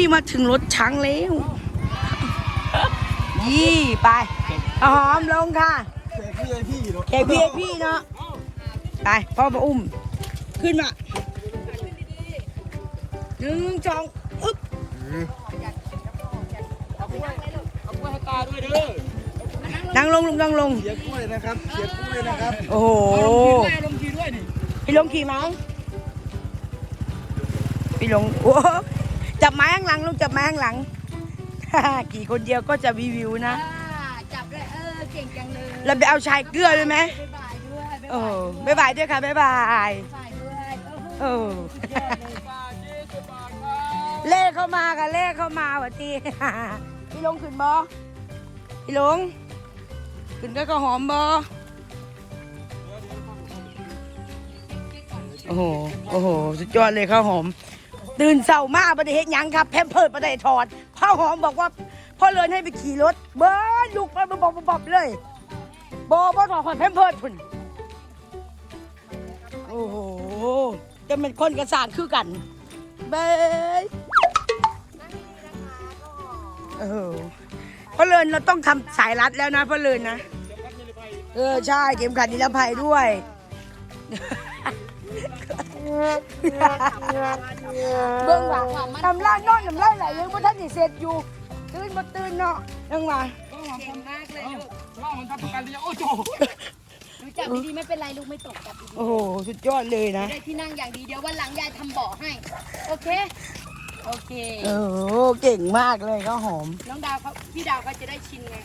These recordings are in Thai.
ยมาถึงรถช้างแล้ว ยี่ไปเอาหอมลงค่ะเสกพี่ไอพี่เนาะแขกพี่พี่เนาะไปพ่อมาอุ้ม ขึ้นมาหนึ่งสองอึ๊บเอากล้วยให้ตาด้วยเด้อนั่งลงลุงนั่งลงเสียกล้วยนะครับเสียกล้วยนะครับ โอ้โหลงทีด้วยนี่พี่ลงขี่ไหมพี่ลงโอ้ จับไม้ข้างหลังลูกจับไม้ข้างหลังขี่คนเดียวก็จะวิววิวนะอ่าจับได้เออเก่งจังเลยเราไปเอาชายเกลือด้วยไหมบ๊ายบายด้วยโอ้บ๊ายบายด้วยค่ะบ๊ายบายบ๊ายบายด้วยเออเออสุดยอดเลยบาทยี่สิบบาทครับเล่เข้ามาค่ะเล่เข้ามาวัตีพี่ลงขึ้นบอพี่ลงขึ้นก็ก็หอมบอโอ้โห โอ้โห สุดยอดเลยข้าวหอม ตื่นเศร้ามากประเดี๋ยวเฮ็ดหยังครับแพมเพิร์ดประเดี๋ยวถอดข้าวหอมบอกว่าพ่อเลินให้ไปขี่รถ เบิ้ลลุกไปบอบบบเลยบอบ่ถอดแพมเพิร์ดพุ่นโอ้โหจะเป็นคนกระสานคือกันเบ้ยเออพ่อเลินเราต้องทำสายรัดแล้วนะพ่อเลินนะ เออใช่เข็มขัดนิรภัยด้วย เบิ่งว่าทำล่างนอนทำล่างไหลยังบ่ทันได้เสร็จอยู่ ตื่นบ่ตื่นเนาะยังว่าเก่งมากเลยลูกว่ามันทำประกันเดียวโอ้โหรู้จักดีๆไม่เป็นไรลูกไม่ตกจับดีโอ้โหสุดยอดเลยนะๆได้ที่นั่งอย่างดีเดี๋ยววันหลังยายทำเบาะให้ โอเค โอเคเออเก่งมากเลยข้าวหอม น้องดาวเขาพี่ดาวเขาจะได้ชินไง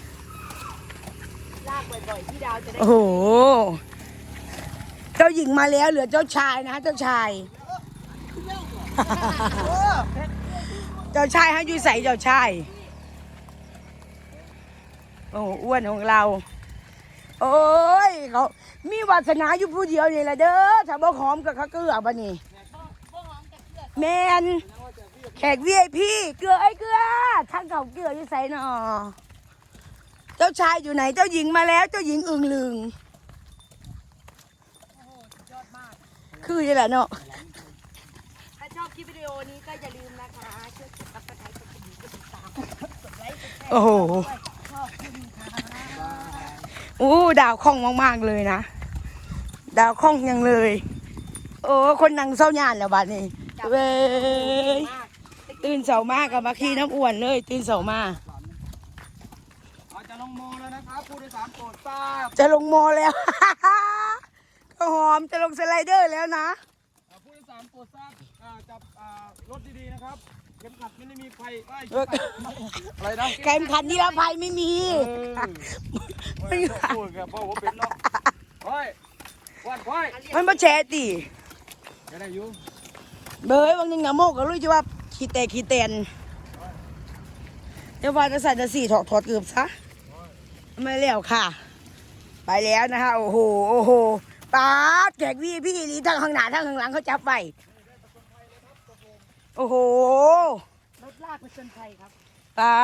ลากบ่อยๆพี่ดาวจะได้โอ้โห เจ้าหญิงมาแล้วเหลือเจ้าชายนะเจ้าชาย เจ้าชายฮะอยู่ใส่เจ้าชายโอ้อ้วนของเรา โอ้ยเขามีวาสนาอยู่ผู้เดียวนี่แหละเด้อถ้าบ่หอมกับเขาเกลือบ่นี่แมนแขกวีไอพีเกลือไอ้เกลือทางเขาเกลืออยู่ใส่นอเจ้าชายอยู่ไหน เจ้าหญิงมาแล้ว เจ้าหญิงอึงลึง คือนี่แหละเนาะ ถ้าชอบคลิปวิดีโอนี้ก็อย่าลืมนะคะช่วยกดติดตามกดกระดิ่งกดติดตามกดไลค์กดแชร์โอ้โห ขอบคุณค่ะอู้ดาวคล่องมากๆเลยนะ ดาวคล่องยังเลย โอ้คนนั่งเศร้าหยานแล้วบัดนี้เว้ยมากตื่นเสามากกับมาขี่น้ำอ้วนเลย ตื่นเสามาอาจจะลงโมแล้วนะครับผู้โดยสารโปรดทราบจะลงมอแล้ว ก็หอมจะลงสไลเดอร์แล้วนะอ่าผู้โดยสารโปรดทราบอ่าจับอ่ารถดีๆนะครับเข็มขัดไม่ได้มีไฟไอ้ยเอออะไรนะแกมขันนิรภัยไม่มี เออไม่พูดกับพ่อผมเป็นเนาะเฮ้ยวันควายมันมาแชร์ตีจะได้อยู่เบยบางนึงนะโมกก็รู้จะว่าขี้แต่ขี้เตนเดี๋ยววันจะใส่จะสี่ถอดถอดเกือบซะไม่แล้วค่ะ ไปแล้วนะคะ โอ้โห โอ้โห ป้าดแจกวีพี่นี่ทั้งข้างหน้าทั้งข้างหลังเขาจับไว้โอ้โห รถลากไปชนไทยครับป้า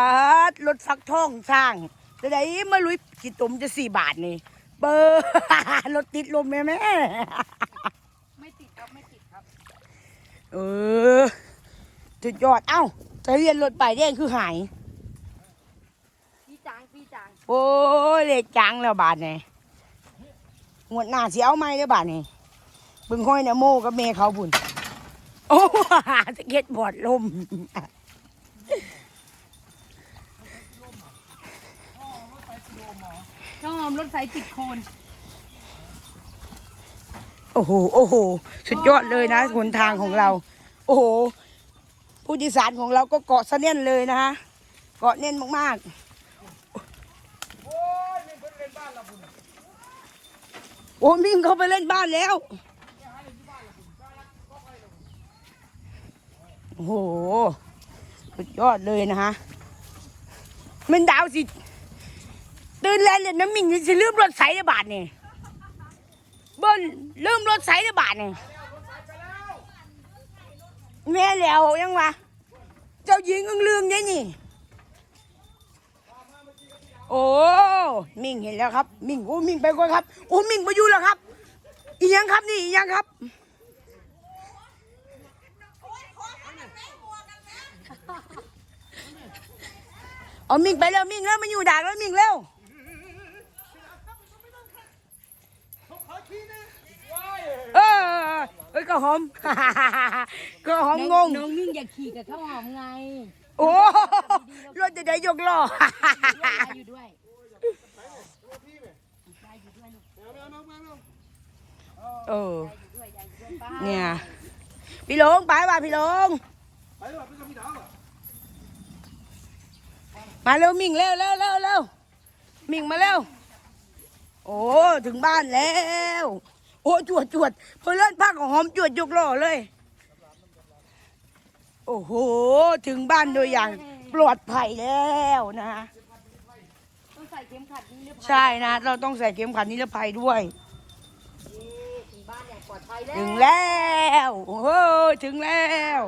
ดรถฟักทองสร้างแต่ไหนมาลุยกี่ตุ่มจะสี่บาทนี่เบอร์ รถติดลมแม่แม่ไม่ติดครับไม่ติดครับ เออจุดยอดเอ้าทะเบียนรถป้ายแดงคือหาย พี่จางพี่จาง โอ้ยเล็กจังแล้วบาทนี่ง วดหน้าสิเอาไหมเด้อบาทนี่เบึงห้อยนะโมกับเมเขาบุญโอ้สเก็ตบอร์ดลมน้องหอมรถไฟติดโคนโอ้โหโอ้โหสุดยอดเลยนะหนทางของเรา โอ้โหผู้โดยสารของเราก็เกาะสะแน่นเลยนะฮะเกาะแน่นมากๆ โอ้มิงเขาไปเล่นบ้านแล้ว โอ้โห สุดยอดเลยนะฮะมันดาวสิ ตื่นแล้วเลยน้ำมิงจะลืมรถใสในบาทนี่เบิ้ลลืมรถใสในบาทนี่ยแม่แล้วยังวะ เจ้าหญิงอึ้งลืมยังนี่ โอ้มิงเห็นแล้วครับ มิงโอ้มิงไปก่อนครับโอ้มิงมาอยู่แล้วครับ อีหยังครับนี่อีหยังครับเอามิงไปเร็วมิงเร็วมันอยู่ด่างแล้วมิงเร็วเออเอ้ยก็หอมก็หอมงง น้องมิ่งอย่าขี่กับข้าวหอมไง โอ้รถจะได้ยกล้อยายอยู่ด้วยยายอยู่ด้วยลูกเออด้วยยายอยู่ด้วยป้าเนี่ยพี่หลงไปว่ะพี่หลงไปเลยไปกับพี่ดาวอะมาเร็วมิงเร็วเร็วเร็วเร็วมิงมาเร็วโอ้ถึงบ้านแล้ว โอ้จวดจวดเพอเล่นพักของหอมจวดยกล้อเลย โอ้โห ถึงบ้านโดยอย่างปลอดภัยแล้วนะต้องใส่เข็มขัดนิรภัยใช่นะ เราต้องใส่เข็มขัดนิรภัยด้วย ถึงบ้านอย่างปลอดภัยแล้วถึงแล้วโอ้โหถึงแล้ว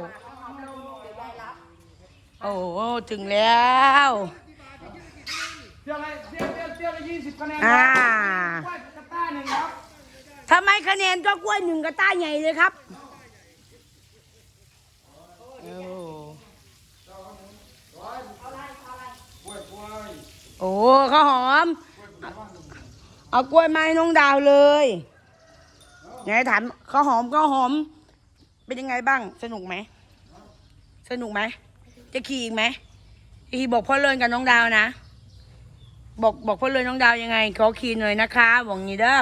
เดี๋ยวยายรับโอ้โหถึงแล้วเที่ยวอะไรเที่ยวเที่ยวเที่ยวละยี่สิบคะแนนอ่าไหว้กระต้าหนึ่งครับทำไมคะแนนก็กล้วยหนึ่งกระต้าใหญ่เลยครับโอ้โอ้ข้าวหอม เอากล้วยไม้น้องดาวเลยไหนถามข้าวหอมข้าวหอม เป็นยังไงบ้าง สนุกไหม สนุกไหม จะขี่อีกไหมขี่บอกพ่อเลินกับน้องดาวนะ บอกบอกพ่อเลินน้องดาวยังไงขอขี่หน่อยนะคะบอกงี้เด้อ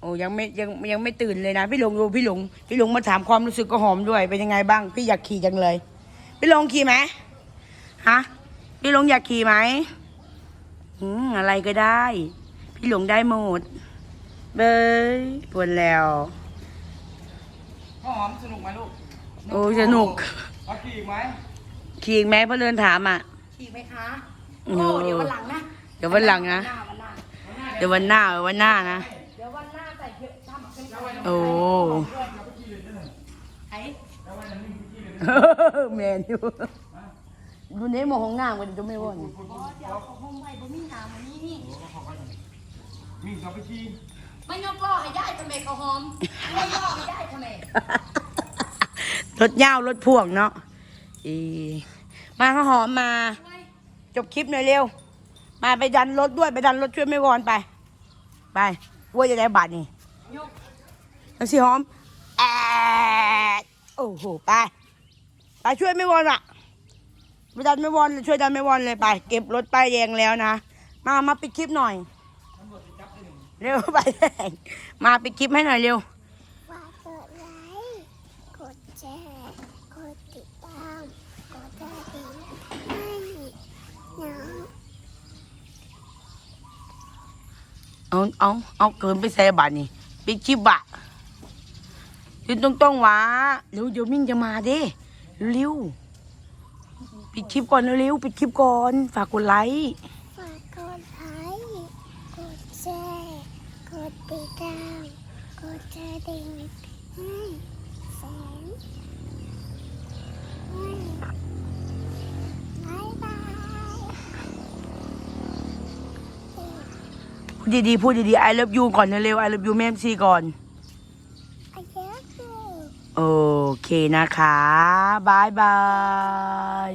โอ้ยังไม่ยังยังไม่ตื่นเลยนะ พี่หลงดูพี่หลงพี่หลงมาถามความรู้สึกก็หอมด้วย เป็นยังไงบ้าง พี่อยากขี่จังเลย พี่หลงขี่ไหมฮะ พี่หลงอยากขี่ไหมอืมอะไรก็ได้ พี่หลงได้หมด เบยปวดแล้วข้าวหอมสนุกไหมลูกโอ้สนุก เอาขี่อีกไหมขี่อีกไหมเพราะเดินถามอะขี่ไหมคะโอ้โอ้เดี๋ยววันหลังนะเดี๋ยววันหลังนะ หน้าวันหน้าเดี๋ยววันหน้าวันหน้านะ เดี๋ยววันหน้าใส่เข็มทำเข็มขัดโอ้ ไอ้แมนอยู่ดูเนี้มองห้องน้ำกันจะไม่ว่นอ๋อเดี๋ยวเขาห้องไว้บ่มีน้ำอันนี้นี่ มิ่งกับไปขี่ไม่ยกล้อให้ได้ทำไมเขาหอมไม่ยกล้อให้ได้ทำไมรถยาวรถพ่วงเนาะอีมาข้าวหอมมา จบคลิปหน่อยเร็ว มาไปดันรถด้วยไปดันรถช่วยไม่วอนไป ไปว่าจะได้บัตรนี่ยกแล้วสิหอมแอดโอ้โหไปไปช่วยไม่วอนอะไปดันไม่วอนเลยช่วยดันไม่วอนเลยไป เก็บรถป้ายแดงแล้วนะมามาปิดคลิปหน่อย เร็วไปแดงมาปิดคลิปให้หน่อยเร็ว ฝากกดไลค์ กดแชร์ กดติดตาม กดกระดิ่งให้น้องเอาเอาเอาเกินไปใส่บัตรนี่ปิดคลิปบะยืนตรงๆหวะเร็วเดี๋ยวมิ่งจะมาเด้เร็วปิดคลิปก่อนเร็วๆปิดคลิปก่อน ฝากกดไลค์ ฝากกดไลค์ กดแชร์ กดติดตาม กดกระดิ่งให้แสนให้บายบายพูดดีๆพูดดีๆ I love you ก่อนเร็วๆ I love you แม่ซีก่อนอาเยอะคือโอเคนะคะบายบาย